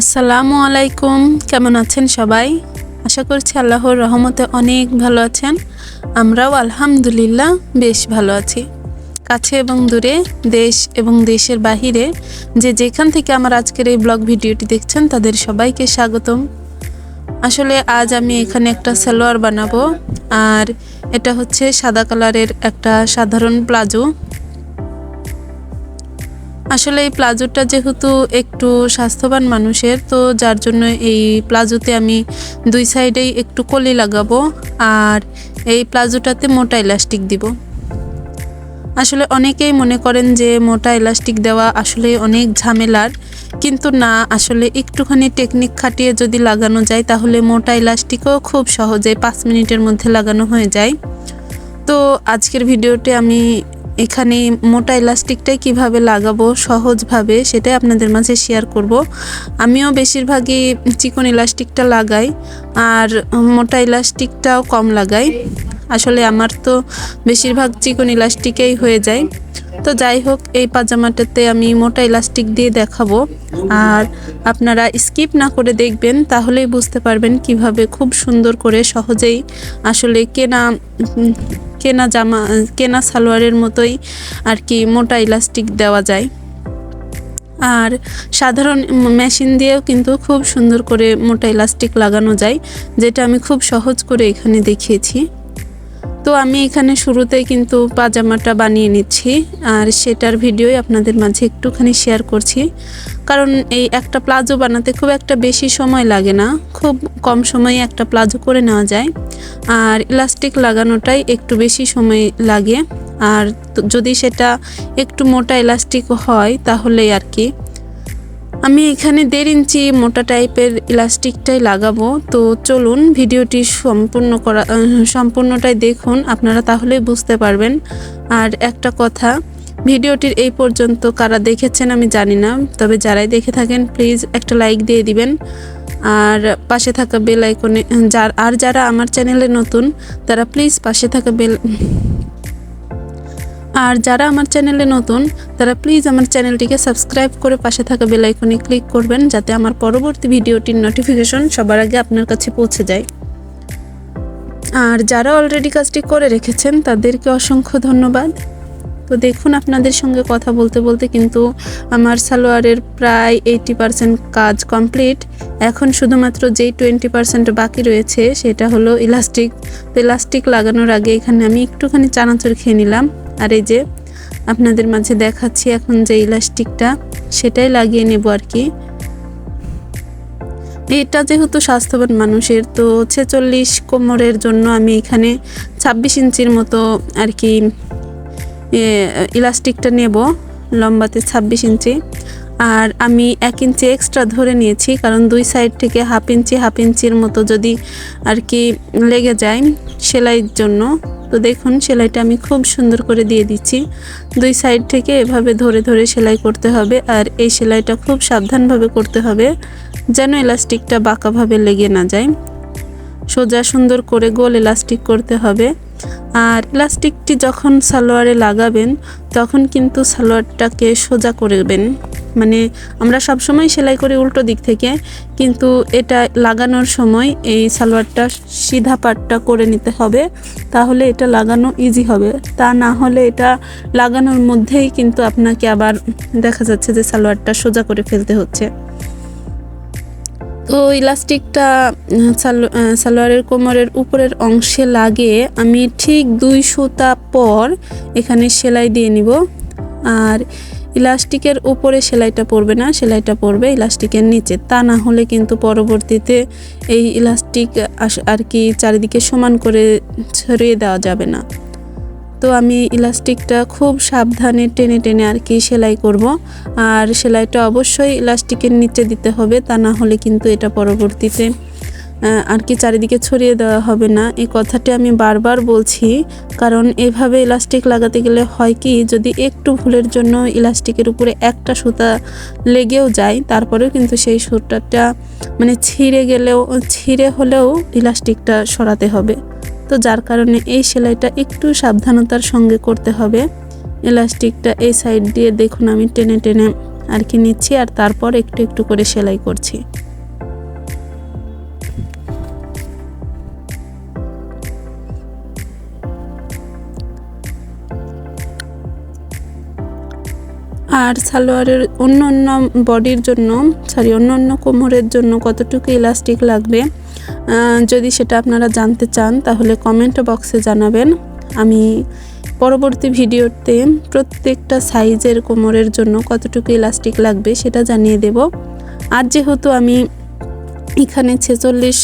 আসসালামু আলাইকুম। কেমন আছেন সবাই? আশা করছি আল্লাহর রহমতে অনেক ভালো আছেন। আমরাও আলহামদুলিল্লাহ বেশ ভালো আছি। কাছে এবং দূরে, দেশ এবং দেশের বাহিরে যে যেখান থেকে আমার আজকের এই ব্লগ ভিডিওটি দেখছেন, তাদের সবাইকে স্বাগতম। আসলে আজ আমি এখানে একটা সালোয়ার বানাবো, আর এটা হচ্ছে সাদা কালারের একটা সাধারণ প্লাজো। আসলে এই প্লাজোটা যেহেতু একটু স্বাস্থ্যবান মানুষের, তো যার জন্য এই প্লাজোতে আমি দুই সাইডেই একটু কলি লাগাবো আর এই প্লাজোটাতে মোটা ইলাস্টিক দিব। আসলে অনেকেই মনে করেন যে মোটা ইলাস্টিক দেওয়া আসলে অনেক ঝামেলার, কিন্তু না, আসলে একটুখানি টেকনিক খাটিয়ে যদি লাগানো যায় তাহলে মোটা ইলাস্টিকও খুব সহজে পাঁচ মিনিটের মধ্যে লাগানো হয়ে যায়। তো আজকের ভিডিওতে আমি এখানে মোটা ইলাস্টিকটাই কীভাবে লাগাবো, সহজভাবে সেটাই আপনাদের মাঝে শেয়ার করব। আমিও বেশিরভাগই চিকন ইলাস্টিকটা লাগাই, আর মোটা ইলাস্টিকটাও কম লাগাই। আসলে আমার তো বেশিরভাগ চিকন ইলাস্টিকেই হয়ে যায়। তো যাই হোক, এই পাজামাটাতে আমি মোটা ইলাস্টিক দিয়ে দেখাবো। আর আপনারা স্কিপ না করে দেখবেন, তাহলেই বুঝতে পারবেন কীভাবে খুব সুন্দর করে সহজেই আসলে কেনা কেনা জামা কেনা সালোয়ারের মতোই আর কি মোটা ইলাস্টিক দেওয়া যায়। আর সাধারণ মেশিন দিয়েও কিন্তু খুব সুন্দর করে মোটা ইলাস্টিক লাগানো যায়, যেটা আমি খুব সহজ করে এখানে দেখিয়েছি। তো আমি এখানে শুরুতেই কিন্তু পাজামাটা বানিয়ে নিচ্ছি। আর সেটার ভিডিওই আপনাদের মাঝে একটুখানি শেয়ার করছি। কারণ এই একটা প্লাজো বানাতে খুব একটা বেশি সময় লাগে না। খুব কম সময়ে একটা প্লাজো করে নেওয়া যায়। আর ইলাস্টিক লাগানোটাই একটু বেশি সময় লাগে। আর যদি সেটা একটু মোটা ইলাস্টিক হয় তাহলেই আর কি। আমি এখানে দেড় ইঞ্চি মোটা টাইপের ইলাস্টিকটাই লাগাবো। তো চলুন ভিডিওটি সম্পূর্ণ করা সম্পূর্ণটাই দেখুন, আপনারা তাহলেই বুঝতে পারবেন। আর একটা কথা, ভিডিওটির এই পর্যন্ত কারা দেখেছেন আমি জানি না, তবে যারাই দেখে থাকেন, প্লিজ একটা লাইক দিয়ে দিবেন। আর পাশে থাকা বেল আইকনে, যার, আর যারা আমার চ্যানেলে নতুন, তারা প্লিজ পাশে থাকা বেল আর যারা আমার চ্যানেলে নতুন, তারা প্লিজ আমার চ্যানেলটিকে সাবস্ক্রাইব করে পাশে থাকা বেল আইকনে ক্লিক করবেন, যাতে আমার পরবর্তী ভিডিওটির নোটিফিকেশন সবার আগে আপনার কাছে পৌঁছে যায়। আর যারা অলরেডি কাজটি করে রেখেছেন, তাদেরকে অসংখ্য ধন্যবাদ। তো দেখুন, আপনাদের সঙ্গে কথা বলতে বলতে কিন্তু আমার সালোয়ারের প্রায় এইটি পার্সেন্ট কাজ কমপ্লিট এখন শুধুমাত্র যেই টোয়েন্টি পার্সেন্ট বাকি রয়েছে, সেটা হলো ইলাস্টিক তো ইলাস্টিক লাগানোর আগে এখানে আমি একটুখানি চানাচুর খেয়ে নিলাম। আর এই যে আপনাদের মাঝে দেখাচ্ছি এখন যে ইলাস্টিকটা, সেটাই লাগিয়ে নেব আর কি। এটা যেহেতু স্বাস্থ্যবান মানুষের, তো ছেচল্লিশ কোমরের জন্য আমি এখানে ছাব্বিশ ইঞ্চির মতো আর কি ইলাস্টিকটা নেব, লম্বাতে ছাব্বিশ ইঞ্চি। আর আমি এক ইঞ্চি এক্সট্রা ধরে নিয়েছি, কারণ দুই সাইড থেকে হাফ ইঞ্চি হাফ ইঞ্চির মতো যদি আর কি লেগে যায় সেলাইয়ের জন্য। তো দেখুন, সেলাইটা আমি খুব সুন্দর করে দিয়ে দিচ্ছি। দুই সাইড থেকে এভাবে ধরে ধরে সেলাই করতে হবে আর এই সেলাইটা খুব সাবধানভাবে করতে হবে, যেন ইলাস্টিকটা বাঁকাভাবে লেগে না যায়। সোজা সুন্দর করে গোল ইলাস্টিক করতে হবে। আর ইলাস্টিকটি যখন সালোয়ারে লাগাবেন, তখন কিন্তু সালোয়ারটাকে সোজা করবেন। মানে আমরা সবসময় সেলাই করি উল্টো দিক থেকে, কিন্তু এটা লাগানোর সময় এই সালোয়ারটা সিধা পাটটা করে নিতে হবে, তাহলে এটা লাগানো ইজি হবে। তা না হলে এটা লাগানোর মধ্যেই কিন্তু আপনাকে আবার দেখা যাচ্ছে যে সালোয়ারটা সোজা করে ফেলতে হচ্ছে। তো ইলাস্টিকটা সালোয়ারের কোমরের উপরের অংশে লাগিয়ে আমি ঠিক দুই সুতা পর এখানে সেলাই দিয়ে নিব। আর ইলাস্টিকের উপরে সেলাইটা পড়বে না, সেলাইটা পড়বে ইলাস্টিকের নিচে। তা না হলে কিন্তু পরবর্তীতে এই ইলাস্টিক আর কি চারিদিকে সমান করে ছড়িয়ে দেওয়া যাবে না। তো আমি ইলাস্টিকটা খুব সাবধানে টেনে টেনে আর কি সেলাই করব। আর সেলাইটা অবশ্যই ইলাস্টিকের নিচে দিতে হবে, তা না হলে কিন্তু এটা পরবর্তীতে আর কি চারিদিকে ছড়িয়ে দেওয়া হবে না। এই কথাটি আমি বারবার বলছি, কারণ এভাবে ইলাস্টিক লাগাতে গেলে হয় কি, যদি একটু ভুলের জন্য ইলাস্টিকের উপরে একটা সুতা লেগেও যায়, তারপরেও কিন্তু সেই সুতাটা মানে ছিঁড়ে গেলেও, ছিঁড়ে হলেও ইলাস্টিকটা সরাতে হবে। তো যার কারণে এই সেলাইটা একটু সাবধানতার সঙ্গে করতে হবে। ইলাস্টিকটা এই সাইড দিয়ে দেখুন, আমি টেনে টেনে আর কি নিচ্ছি, আর তারপর একটু একটু করে সেলাই করছি। আর সালোয়ারের অন্য অন্য বডির জন্য সরি অন্য অন্য কোমরের জন্য কতটুকু ইলাস্টিক লাগবে যদি সেটা আপনারা জানতে চান, তাহলে কমেন্ট বক্সে জানাবেন। আমি পরবর্তী ভিডিওতে প্রত্যেকটা সাইজের কোমরের জন্য কতটুকু ইলাস্টিক লাগবে সেটা জানিয়ে দেব। আর যেহেতু আমি এখানে ছেচল্লিশ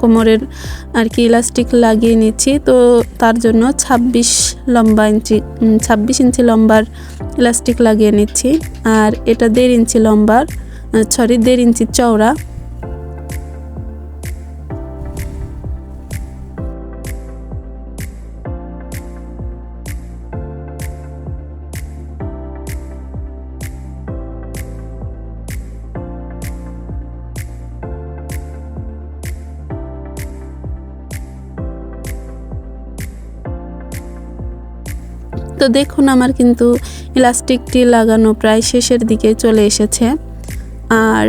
কোমরের আর কি ইলাস্টিক লাগিয়ে নিচ্ছি। তো তার জন্য ছাব্বিশ লম্বা ইঞ্চি ছাব্বিশ ইঞ্চি লম্বার ইলাস্টিক লাগিয়ে নিচ্ছি। আর এটা দেড় ইঞ্চি লম্বার সরি দেড় ইঞ্চি চওড়া তো দেখুন আমার কিন্তু ইলাস্টিকটি লাগানো প্রায় শেষের দিকে চলে এসেছে। আর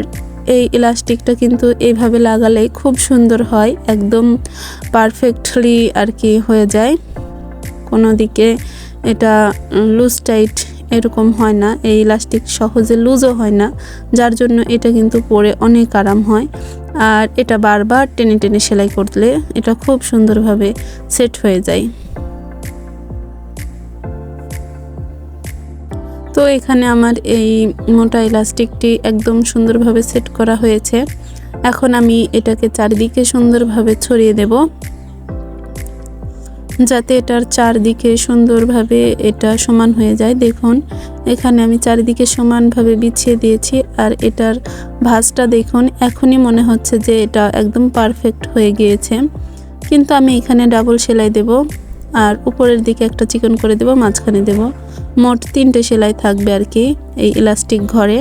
এই ইলাস্টিকটা কিন্তু এইভাবে লাগালে খুব সুন্দর হয়, একদম পারফেক্টলি আর কি হয়ে যায়। কোনো দিকে এটা লুজ টাইট এরকম হয় না, এই ইলাস্টিক সহজে লুজও হয় না, যার জন্য এটা কিন্তু পরে অনেক আরাম হয়। আর এটা বারবার টেনে টেনে সেলাই করলে এটা খুব সুন্দরভাবে সেট হয়ে যায়। তো এখানে আমার এই মোটা ইলাস্টিকটি একদম সুন্দরভাবে সেট করা হয়েছে। এখন আমি এটাকে চারিদিকে সুন্দরভাবে ছড়িয়ে দেব। যাতে এটার চারদিকে সুন্দরভাবে এটা সমান হয়ে যায়। দেখুন, এখানে আমি চারিদিকে সমানভাবে বিছিয়ে দিয়েছি আর এটার ভাঁজটা দেখুন, এখনই মনে হচ্ছে যে এটা একদম পারফেক্ট হয়ে গিয়েছে। কিন্তু আমি এখানে ডাবল সেলাই দেব আর উপরের দিকে একটা চিকন করে দেব, মাঝখানে দেব। মোট তিনটে সেলাই থাকবে আর কি এই ইলাস্টিক ঘরে।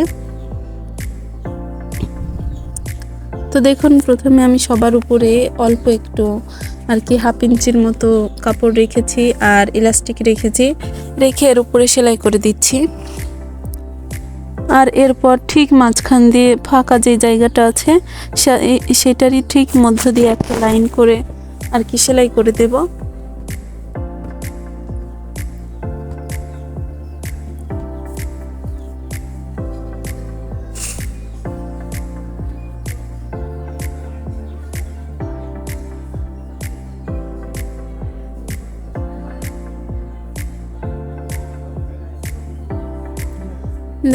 তো দেখুন, প্রথমে আমি সবার উপরে অল্প একটু আর কি হাফ ইঞ্চির মতো কাপড় রেখেছি আর ইলাস্টিক রেখেছি, রেখে এর উপরে সেলাই করে দিচ্ছি। আর এরপর ঠিক মাঝখান দিয়ে ফাঁকা যে জায়গাটা আছে সেটারই ঠিক মধ্য দিয়ে একটা লাইন করে আর কি সেলাই করে দেবো।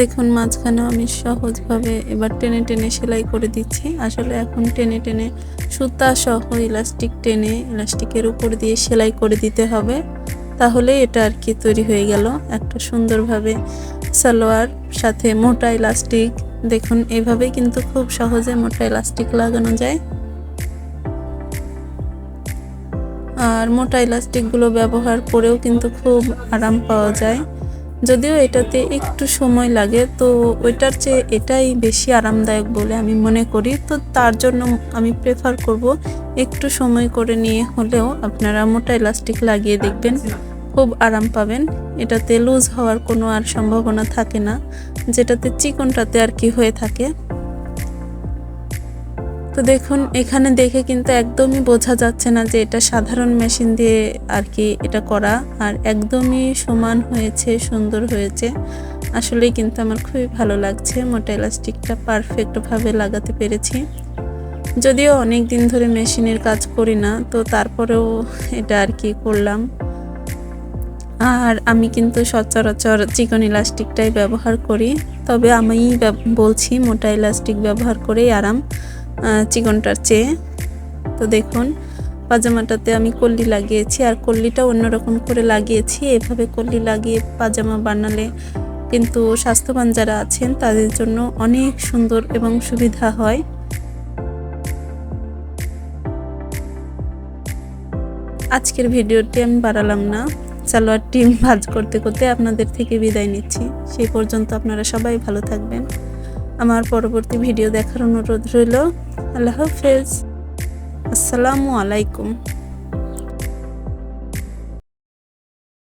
দেখুন মাঝখানে আমি সহজভাবে এবার টেনে টেনে সেলাই করে দিচ্ছি। আসলে এখন টেনে টেনে সুতা সহ ইলাস্টিক টেনে ইলাস্টিকের উপর দিয়ে সেলাই করে দিতে হবে। তাহলে এটা আর কি তৈরি হয়ে গেল। একটা সুন্দরভাবে সালোয়ার, সাথে মোটা ইলাস্টিক। দেখুন, এভাবে কিন্তু খুব সহজে মোটা ইলাস্টিক লাগানো যায়। আর মোটা ইলাস্টিকগুলো ব্যবহার করেও কিন্তু খুব আরাম পাওয়া যায়। যদিও এটাতে একটু সময় লাগে, তো ওইটার চেয়ে এটাই বেশি আরামদায়ক বলে আমি মনে করি। তো তার জন্য আমি প্রেফার করব একটু সময় করে নিয়ে হলেও আপনারা মোটা ইলাস্টিক লাগিয়ে দেখবেন, খুব আরাম পাবেন। এটাতে লুজ হওয়ার কোনো আর সম্ভাবনা থাকে না, যেটাতে চিকনটাতে আর কি হয়ে থাকে। তো দেখুন, এখানে দেখে কিন্তু একদমই বোঝা যাচ্ছে না যে এটা সাধারণ মেশিন দিয়ে আর কি এটা করা। আর একদমই সমান হয়েছে, সুন্দর হয়েছে। আসলেই কিন্তু আমার খুবই ভালো লাগছে। মোটা ইলাস্টিকটা পারফেক্টভাবে লাগাতে পেরেছি। যদিও অনেক দিন ধরে মেশিনের কাজ করি না, তো তারপরেও এটা আর কি করলাম। আর আমি কিন্তু সচরাচর চিকন ইলাস্টিকটাই ব্যবহার করি। তবে আমি বলছি মোটা ইলাস্টিক ব্যবহার করেই আরাম। চিকনটার চেয়ে। তো দেখুন, পাজামাটাতে আমি কল্লি লাগিয়েছি আর কল্লিটা অন্যরকম করে লাগিয়েছি। এভাবে কল্লি লাগিয়ে পাজামা বানালে কিন্তু স্বাস্থ্যবান যারা আছেন, তাদের জন্য অনেক সুন্দর এবং সুবিধা হয়। আজকের ভিডিওটি আমি বাড়ালাম না। সালোয়ার টিম ভাজ করতে করতে আপনাদের থেকে বিদায় নিচ্ছি। সেই পর্যন্ত আপনারা সবাই ভালো থাকবেন। আমার পরবর্তী ভিডিও দেখার অনুরোধ রইল। আল্লাহ হাফেজ। আসসালামু আলাইকুম।